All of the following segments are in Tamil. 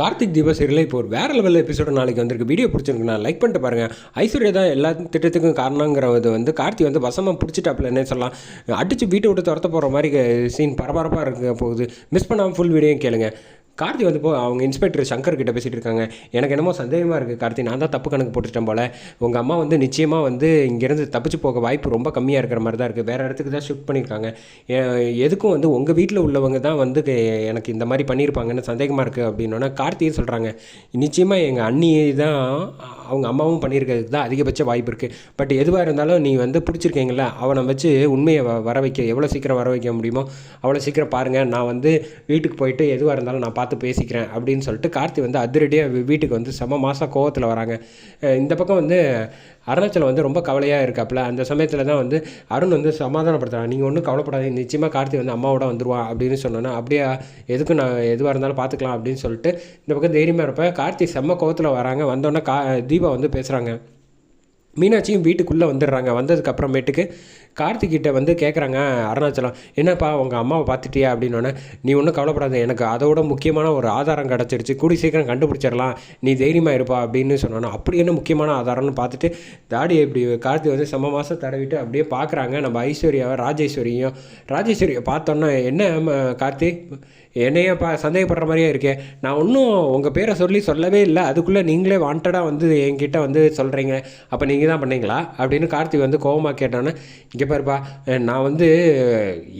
கார்த்திக் தீபா சீரியல் இப்போ ஒரு வேறு லெவலில் எபிசோடு நாளைக்கு வந்திருக்கு. வீடியோ பிடிச்சிருக்குண்ணா லைக் பண்ணிட்டு பாருங்கள் ஐஸ்வர்யா தான் எல்லா திட்டத்துக்கும் காரணங்கிறது வந்து கார்த்தி வந்து வசமாக பிடிச்சிட்டாப்புல என்ன சொல்லலாம். அடித்து வீட்டை விட்டு துரத்த போகிற மாதிரி சீன் பரபரப்பாக இருக்க போகுது. மிஸ் பண்ணாமல் ஃபுல் வீடியோ கேளுங்கள் கார்த்தி வந்து போ அவங்க இன்ஸ்பெக்டர் சங்கர் கிட்ட பேசிகிட்டு இருக்காங்க. எனக்கு என்னமோ சந்தேகமாக இருக்குது கார்த்தி. நான் தான் தப்பு கணக்கு போட்டுட்டேன் போல். உங்கள் அம்மா வந்து நிச்சயமாக வந்து இங்கேருந்து தப்பிச்சு போக வாய்ப்பு ரொம்ப கம்மியாக இருக்கிற மாதிரி தான் இருக்குது வேறு இடத்துக்கு தான் ஷிஃப்ட் பண்ணியிருக்காங்க எதுக்கும் வந்து உங்கள் வீட்டில் உள்ளவங்க தான் வந்து எனக்கு இந்த மாதிரி பண்ணியிருப்பாங்கன்னு சந்தேகமாக இருக்குது அப்படின்னோன்னா கார்த்தியும் சொல்கிறாங்க நிச்சயமாக எங்கள் அண்ணி தான் அவங்க அம்மாவும் பண்ணியிருக்கிறதுக்கு தான் அதிகபட்ச வாய்ப்பு இருக்குது பட் எதுவாக இருந்தாலும் நீ வந்து பிடிச்சிருக்கீங்களா அவனை வச்சு உண்மையை வ- வர வைக்க எவ்வளோ சீக்கிரம் வர வைக்க முடியுமோ அவ்வளோ சீக்கிரம் பாருங்கள் நான் வந்து வீட்டுக்கு போயிட்டு எதுவாக இருந்தாலும் நான் பார்த்து பேசிக்கிறேன் அப்படின்னு சொல்லிட்டு கார்த்தி வந்து அதிரடியாக வீட்டுக்கு வந்து செம மாதம் கோவத்தில் வராங்க. இந்த பக்கம் வந்து அருணாச்சலம் வந்து ரொம்ப கவலையாக இருக்காப்புல. அந்த சமயத்தில் தான் வந்து அருண் வந்து சமாதானப்படுத்துகிறான் நீங்கள் ஒன்றும் கவலைப்படாதீங்க நிச்சயமாக கார்த்தி வந்து அம்மாவோட வந்துருவான் அப்படின்னு சொன்னோன்னா அப்படியே எதுக்கும் நான் எதுவாக இருந்தாலும் பார்த்துக்கலாம் அப்படின்னு சொல்லிட்டு இந்த பக்கம் தைரியமாக இருப்பேன் கார்த்தி செம்ம கோவத்தில் வராங்க. வந்தோடனே கா தீபா வந்து பேசுகிறாங்க மீனாட்சியும் வீட்டுக்குள்ளே வந்துடுறாங்க. வந்ததுக்கு அப்புறமேட்டுக்கு கார்த்திகிட்ட வந்து கேட்குறாங்க அருணாச்சலம் என்னப்பா உங்கள் அம்மாவை பார்த்துட்டியா? அப்படின்னோடனே நீ ஒன்றும் கவலைப்படாத எனக்கு அதோட முக்கியமான ஒரு ஆதாரம் கிடச்சிருச்சு. கூடி சீக்கிரம் கண்டுபிடிச்சிடலாம். நீ தைரியமாக இருப்பா. அப்படின்னு சொன்னோன்னா அப்படி என்ன முக்கியமான ஆதாரம்னு பார்த்துட்டு தாடி இப்படி கார்த்தி வந்து செம்ம மாதம் தடவிட்டு அப்படியே பார்க்குறாங்க நம்ம ஐஸ்வர்யாவை ராஜேஸ்வரியும். ராஜேஸ்வரியை பார்த்தோன்னா என்ன கார்த்தி? என்னையே பா சந்தேகப்படுற மாதிரியே இருக்கே. நான் ஒன்றும் உங்கள் பேரை சொல்லி சொல்லவே இல்லை. அதுக்குள்ளே நீங்களே வாண்டடாக வந்து என்கிட்ட வந்து சொல்கிறீங்க அப்போ நீங்கள் நீங்கள் தான் பண்ணீங்களா? அப்படின்னு கார்த்திக் வந்து கோவமாக கேட்டோன்னே இங்கே பாருப்பா நான் வந்து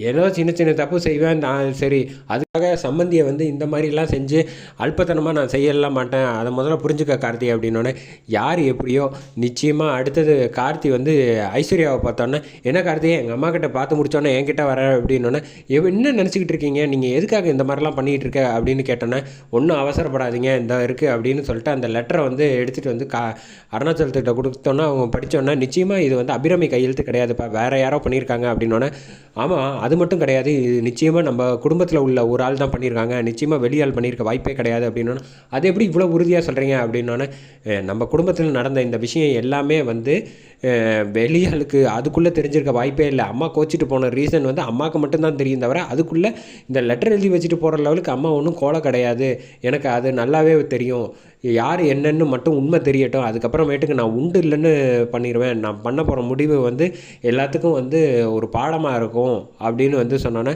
ஏதோ சின்ன சின்ன தப்பு செய்வேன் நான் சரி அதுக்காக சம்மந்தியை வந்து இந்த மாதிரிலாம் செஞ்சு அல்பத்தனமாக நான் செய்யலாம் மாட்டேன் அதை முதல்ல புரிஞ்சுக்க கார்த்தி அப்படின்னோடனே யார் எப்படியோ நிச்சயமாக அடுத்தது கார்த்தி வந்து ஐஸ்வர்யாவை பார்த்தோன்னே என்ன கார்த்தியை எங்கள் அம்மா கிட்ட பார்த்து முடிச்சோன்னே என்கிட்ட வர? அப்படின்னோடனே எவ் என்ன நினச்சிக்கிட்டு இருக்கீங்க நீங்கள் எதுக்காக இந்த மாதிரிலாம் பண்ணிகிட்டு இருக்க? அப்படின்னு கேட்டோன்னே ஒன்றும் அவசரப்படாதீங்க இந்த இருக்குது அப்படின்னு சொல்லிட்டு அந்த லெட்டரை வந்து எடுத்துகிட்டு வந்து கா அருணாச்சலத்திட்ட கொடுத்தோன்னா அவங்க படித்தோன்னா நிச்சயமாக இது வந்து அபிராமி கையெழுத்து கிடையாதுப்பா வேறு யாரோ பண்ணியிருக்காங்க அப்படின்னோடனே ஆமாம் அது மட்டும் கிடையாது. இது நிச்சயமாக நம்ம குடும்பத்தில் உள்ள ஒரு ஆள் தான் பண்ணியிருக்காங்க. நிச்சயமாக வெளியாள் பண்ணியிருக்க வாய்ப்பே கிடையாது அப்படின்னோடனே அது எப்படி இவ்வளோ உறுதியாக சொல்கிறீங்க அப்படின்னோடனே நம்ம குடும்பத்தில் நடந்த இந்த விஷயம் எல்லாமே வந்து வெளியாளுக்கு அதுக்குள்ளே தெரிஞ்சிருக்க வாய்ப்பே இல்லை. அம்மா கோச்சிட்டு போன ரீசன் வந்து அம்மாவுக்கு மட்டும்தான் தெரியும் தவிர அதுக்குள்ளே இந்த லெட்டர் எழுதி வச்சுட்டு போகிற லெவலுக்கு அம்மா ஒன்றும் கோலை கிடையாது. எனக்கு அது நல்லாவே தெரியும். யார் என்னன்னு மட்டும் உண்மை தெரியட்டும். அதுக்கப்புறமேட்டுக்கு நான் உண்டு இல்லைன்னு பண்ணிடுவேன் நான் பண்ண போகிற முடிவு வந்து எல்லாத்துக்கும் வந்து ஒரு பாடமாக இருக்கும் அப்படின்னு வந்து சொன்னோன்னே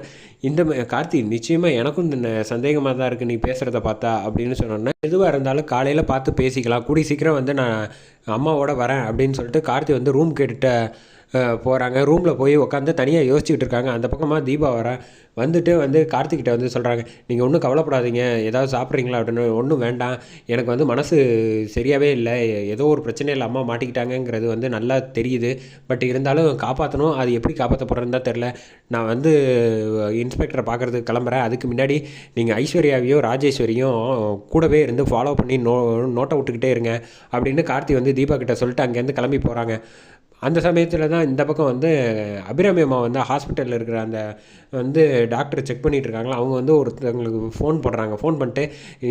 இந்த கார்த்தி நிச்சயமாக எனக்கும் இந்த சந்தேகமாக தான் இருக்குது நீ பேசுகிறத பார்த்தா அப்படின்னு சொன்னோன்னே எதுவாக இருந்தாலும் காலையில் பார்த்து பேசிக்கலாம். கூடி சீக்கிரம் வந்து நான் அம்மாவோட வரேன் அப்படின்னு சொல்லிட்டு கார்த்தி வந்து ரூம் கேட்டுட்ட போகிறாங்க ரூமில் போய் உட்காந்து தனியாக யோசிச்சுக்கிட்டு இருக்காங்க. அந்த பக்கமாக தீபா வர வந்துட்டு வந்து கார்த்திக்கிட்ட வந்து சொல்கிறாங்க நீங்கள் ஒன்றும் கவலைப்படாதீங்க. ஏதாவது சாப்பிட்றீங்களா? அப்படின்னு. ஒன்றும் வேண்டாம். எனக்கு வந்து மனசு சரியாகவே இல்லை. ஏதோ ஒரு பிரச்சனையில் அம்மா மாட்டிக்கிட்டாங்கங்கிறது வந்து நல்லா தெரியுது. பட் இருந்தாலும் காப்பாற்றணும் அது எப்படி காப்பாற்ற போகிறேன்னு தான் தெரில நான் வந்து இன்ஸ்பெக்டரை பார்க்குறதுக்கு கிளம்புறேன். அதுக்கு முன்னாடி நீங்கள் ஐஸ்வர்யாவையும் ராஜேஸ்வரியும் கூடவே இருந்து ஃபாலோ பண்ணி நோ நோட்டை விட்டுக்கிட்டே இருங்க. அப்படின்னு கார்த்தி வந்து தீபா கிட்ட சொல்லிட்டு அங்கேருந்து கிளம்பி போகிறாங்க அந்த சமயத்தில் தான் இந்த பக்கம் வந்து அபிராமி அம்மா வந்து ஹாஸ்பிட்டலில் இருக்கிற அந்த வந்து டாக்டர் செக் பண்ணிட்டு இருக்காங்களா? அவங்க வந்து ஒருத்தவங்களுக்கு ஃபோன் பண்ணுறாங்க ஃபோன் பண்ணிட்டு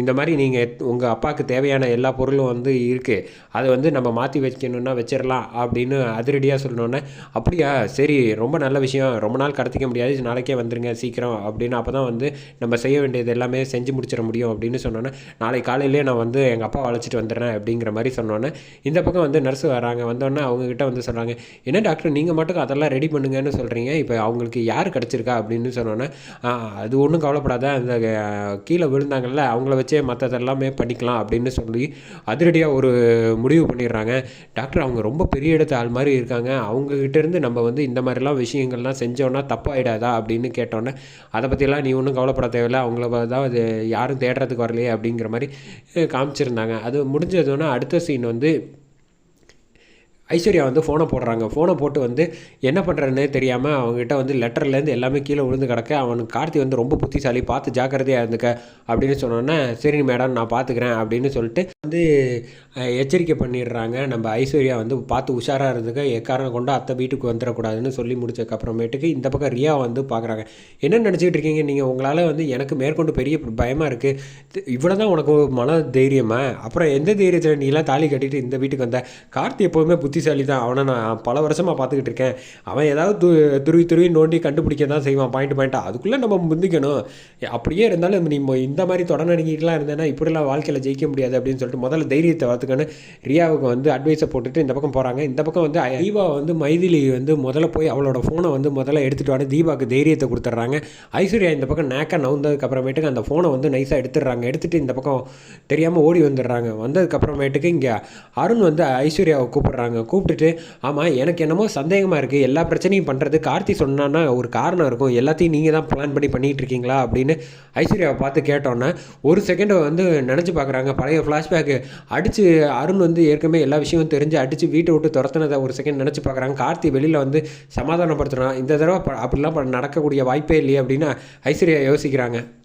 இந்த மாதிரி நீங்கள் உங்கள் அப்பாவுக்கு தேவையான எல்லா பொருளும் வந்து இருக்குது அதை வந்து நம்ம மாற்றி வைக்கணும்னா வச்சிடலாம் அப்படின்னு அதிரடியாக சொல்லணுன்னே அப்படியா? சரி ரொம்ப நல்ல விஷயம். ரொம்ப நாள் கடத்திக்க முடியாது. நாளைக்கே வந்துருங்க சீக்கிரம். அப்படின்னு அப்போ தான் வந்து நம்ம செய்ய வேண்டியது எல்லாமே செஞ்சு முடிச்சிட முடியும் அப்படின்னு சொன்னோன்னே நாளை காலையிலேயே நான் வந்து எங்கள் அப்பா அழைச்சிட்டு வந்துடுறேன். அப்படிங்கிற மாதிரி சொன்னோன்னே இந்த பக்கம் வந்து நர்ஸு வராங்க. வந்தோடனே அவங்கக்கிட்ட வந்து சொல்கிறாங்க என்ன டாக்டர் நீங்கள் மட்டும் அதெல்லாம் ரெடி பண்ணுங்கன்னு சொல்கிறீங்க இப்போ அவங்களுக்கு யார் கிடச்சிருக்கா அப்படின்னு சொன்னோன்னே அது ஒன்றும் கவலைப்படாத. அந்த கீழே விழுந்தாங்கல்ல அவங்கள வச்சே மற்றதெல்லாமே பண்ணிக்கலாம் அப்படின்னு சொல்லி அதிரடியாக ஒரு முடிவு பண்ணிடுறாங்க. டாக்டர் அவங்க ரொம்ப பெரிய இடத்து ஆள் மாதிரி இருக்காங்க. அவங்கக்கிட்டேருந்து நம்ம வந்து இந்த மாதிரிலாம் விஷயங்கள்லாம் செஞ்சோன்னா தப்பாயிடாதா அப்படின்னு கேட்டோன்னே அதை பற்றிலாம் நீ ஒன்றும் கவலைப்பட தேவையில்ல. அவங்கள தான் அது யாரும் தேடுறதுக்கு வரலையே அப்படிங்கிற மாதிரி காமிச்சிருந்தாங்க. அது முடிஞ்சதுன்னா அடுத்த சீன் வந்து ஐஸ்வர்யா வந்து ஃபோனை போடுறாங்க. ஃபோனை போட்டு வந்து என்ன பண்ணுறதுனே தெரியாமல் அவங்ககிட்ட வந்து லெட்டர்லேருந்து எல்லாமே கீழே விழுந்து கிடக்க அவனுக்கு கார்த்தி வந்து ரொம்ப புத்திசாலி பார்த்து ஜாக்கிரதையாக இருந்துக்க அப்படின்னு சொன்னோன்னே சரி மேடம் நான் பார்த்துக்கிறேன் அப்படின்னு சொல்லிட்டு வந்து எச்சரிக்கை பண்ணிடுறாங்க. நம்ம ஐஸ்வர்யா வந்து பார்த்து உஷாராக இருந்துக்க எக்காரணம் கொண்டு அத்தை வீட்டுக்கு வந்துடக்கூடாதுன்னு சொல்லி முடிச்சதுக்கப்புறமேட்டுக்கு இந்த பக்கம் ரியா வந்து பார்க்குறாங்க. என்ன நினச்சிக்கிட்டு இருக்கீங்க? நீங்கள் உங்களால் வந்து எனக்கு மேற்கொண்டு பெரிய பயமாக இருக்குது இவ்வளோ தான் உனக்கு மன தைரியமாக அப்புறம் எந்த தைரியத்தில் நீலாம் தாலி கட்டிட்டு இந்த வீட்டுக்கு வந்த? கார்த்தி எப்போவுமே புத்திசாலி தான் அவனை நான் பல வருஷமாக பார்த்துக்கிட்டு இருக்கேன். அவன் ஏதாவது து துருவி துருவி நோண்டி கண்டுபிடிக்க தான் செய்வான் பாயிண்ட் பாயிண்ட்டாக அதுக்குள்ளே நம்ம முந்திக்கணும். அப்படியே இருந்தாலும் நீ இந்த மாதிரி தொடநடுங்கிட்டுலாம் இருந்தேன்னா இப்படிலாம் வாழ்க்கையில் ஜெயிக்க முடியாது அப்படின்னு சொல்லிட்டு முதல்ல தைரியத்தை வளர்த்துக்கன்னு ரியாவுக்கு வந்து அட்வைஸை போட்டுட்டு இந்த பக்கம் போகிறாங்க இந்த பக்கம் வந்து தீபா வந்து மைதிலி வந்து முதல்ல போய் அவளோட ஃபோனை வந்து முதல்ல எடுத்துகிட்டு வாங்க தீபாவுக்கு தைரியத்தை கொடுத்துட்றாங்க. ஐஸ்வர்யா இந்த பக்கம் நேக்கா நவுந்ததுக்கு அப்புறமேட்டுக்கு அந்த ஃபோனை வந்து நைஸாக எடுத்துடுறாங்க. எடுத்துகிட்டு இந்த பக்கம் தெரியாமல் ஓடி வந்துடுறாங்க. வந்ததுக்கப்புறமேட்டுக்கு இங்கே அருண் வந்து ஐஸ்வர்யாவை கூப்பிட்றாங்க. கூப்பிட்டுட்டு ஆமாம் எனக்கு என்னமோ சந்தேகமாக இருக்குது எல்லா பிரச்சனையும் பண்ணுறது கார்த்தி சொன்னான்னா ஒரு காரணம் இருக்கும். எல்லாத்தையும் நீங்கள் தான் பிளான் பண்ணி பண்ணிகிட்டு இருக்கீங்களா? அப்படின்னு ஐஸ்வர்யாவை பார்த்து கேட்டோன்னே ஒரு செகண்டை வந்து நினச்சி பார்க்குறாங்க. பழைய ஃப்ளாஷ்பேக்கு அடித்து அருண் வந்து ஏற்கனவே எல்லா விஷயமும் தெரிஞ்சு அடித்து வீட்டை விட்டு துரத்துனதை ஒரு செகண்ட் நினச்சி பார்க்குறாங்க. கார்த்தி வெளியில் வந்து சமாதானப்படுத்துகிறான் இந்த தடவை ப- அப்படிலாம் ப- நடக்கக்கூடிய வாய்ப்பே இல்லையே அப்படின்னு ஐஸ்வர்யா யோசிக்கிறாங்க.